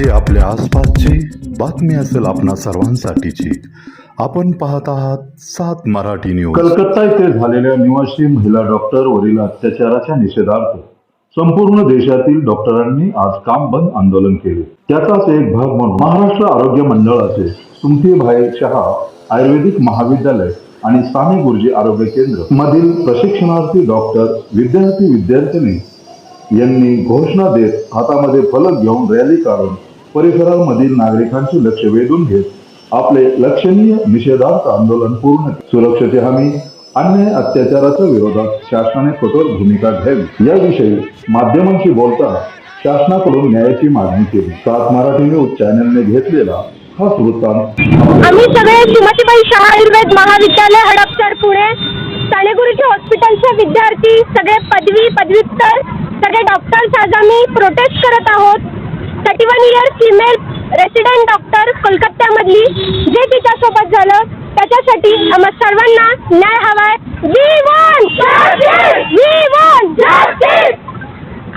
जी आपल्या आसपासची बातमी असेल आपणा सर्वांसाठीची. आपण पाहत आहात सात मराठी न्यूज कलकत्ता येथे झालेल्या निवासी महिला डॉक्टर वरील अत्याचाराच्या निषेधार्थ संपूर्ण देशातील डॉक्टरांनी आज काम बंद आंदोलन केले. त्याचाच एक भाग म्हणून महाराष्ट्र आरोग्य मंडळाचे सुमतीभाई शहा आयुर्वेदिक महाविद्यालय आणि साने गुरुजी आरोग्य केंद्र मधील प्रशिक्षणार्थी डॉक्टर विद्यार्थी विद्यार्थिनी यांनी घोषणा देत हातामध्ये फलक घेऊन रॅली काढून परिसरामधील नागरिकांचे लक्ष वेधून घेत आपले लक्षणीय निषेधार्थ आंदोलन पूर्ण सुरक्षेची हमी अन्याय अत्याचाराच्या विरोधात शासनाने कठोर भूमिका घ्यावी. याविषयी माध्यमांशी बोलताना शासनाकडून न्यायाची मागणी केली. सात मराठी न्यूज चॅनलने घेतलेला हा वृत्तांत. आम्ही सगळे श्रीमतीबाई शहा आयुर्वेद महाविद्यालय हडपसर पुणे सानेगुरुजी हॉस्पिटलचे विद्यार्थी सगळे पदवी पदव्युत्तर सगळे डॉक्टर्स आज आम्ही प्रोटेस्ट करत आहोत. Thirty one year female resident doctor कोलकात्यामधली जे तिच्यासोबत झालं त्याच्यासाठी आम्हा सर्वांना न्याय हवाय. वी वन वी वन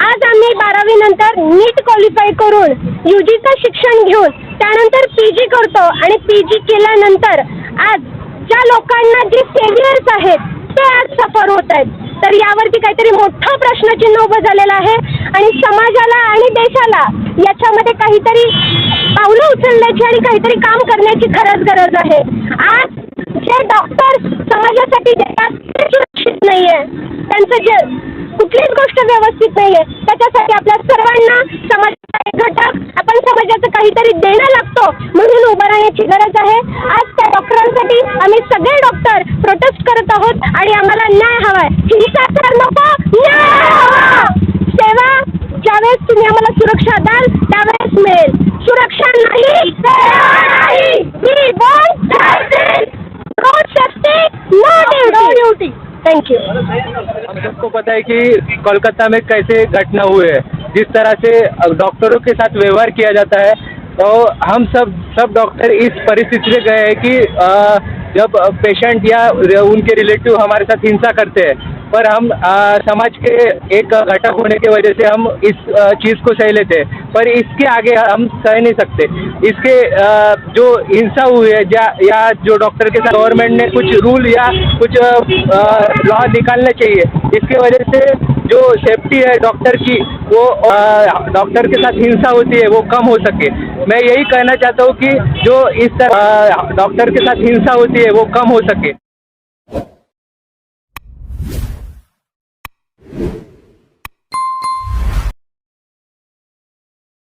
आज आम्ही बारावी नंतर नीट क्वालिफाय करून युजीचं शिक्षण घेऊन त्यानंतर पी जी करतो आणि पी जी केल्यानंतर आज ज्या लोकांना जे फेलियर्स आहेत ते आज सफर होत आहेत. तर यावरती काहीतरी मोठा प्रश्नचिन्ह उभं झालेलं आहे आणि समाजाला आणि देशाला याच्यामध्ये काहीतरी पावलं उचलण्याची आणि काहीतरी काम करण्याची खरंच गरज आहे. आज जे डॉक्टर समाजासाठी देतात ते सुरक्षित नाहीये. त्यांचं जे कुठलीच गोष्ट व्यवस्थित नाहीये. त्याच्यासाठी आपल्या सर्वांना समाजाचा एक घटक आपण समाजाचं काहीतरी देणं लागतो म्हणून उभं राहण्याची गरज आहे. आज त्या डॉक्टरांसाठी आम्ही सगळे डॉक्टर प्रोटेस्ट करत आहोत आणि आम्हाला न्याय हवाय. हिंसाचार नको. न्याय ज्यावेळेस तुम्ही आम्हाला सुरक्षा द्याल त्यावेळेस मिळेल सुरक्षा नाही. Thank you. हम सबको पता है कि कोलकाता में कैसे घटना हुए है जिस तरह से डॉक्टरों के साथ व्यवहार किया जाता है तो हम सब सब डॉक्टर इस परिस्थिति से गए हैं कि जब पेशेंट या उनके रिलेटिव हमारे साथ हिंसा करते हैं पर हम अ, समाज के एक घटक होने की वजह से हम इस चीज़ को सह लेते हैं। पर इसके आगे हम सह नहीं सकते। इसके अ, जो हिंसा हुई है या, या जो डॉक्टर के साथ गवर्नमेंट ने कुछ रूल या कुछ लॉ निकालना चाहिए इसके वजह से जो सेफ्टी है डॉक्टर की वो डॉक्टर के साथ हिंसा होती है वो कम हो सके। मैं यही कहना चाहता हूँ कि जो इस तरह डॉक्टर के साथ हिंसा होती है वो कम हो सके।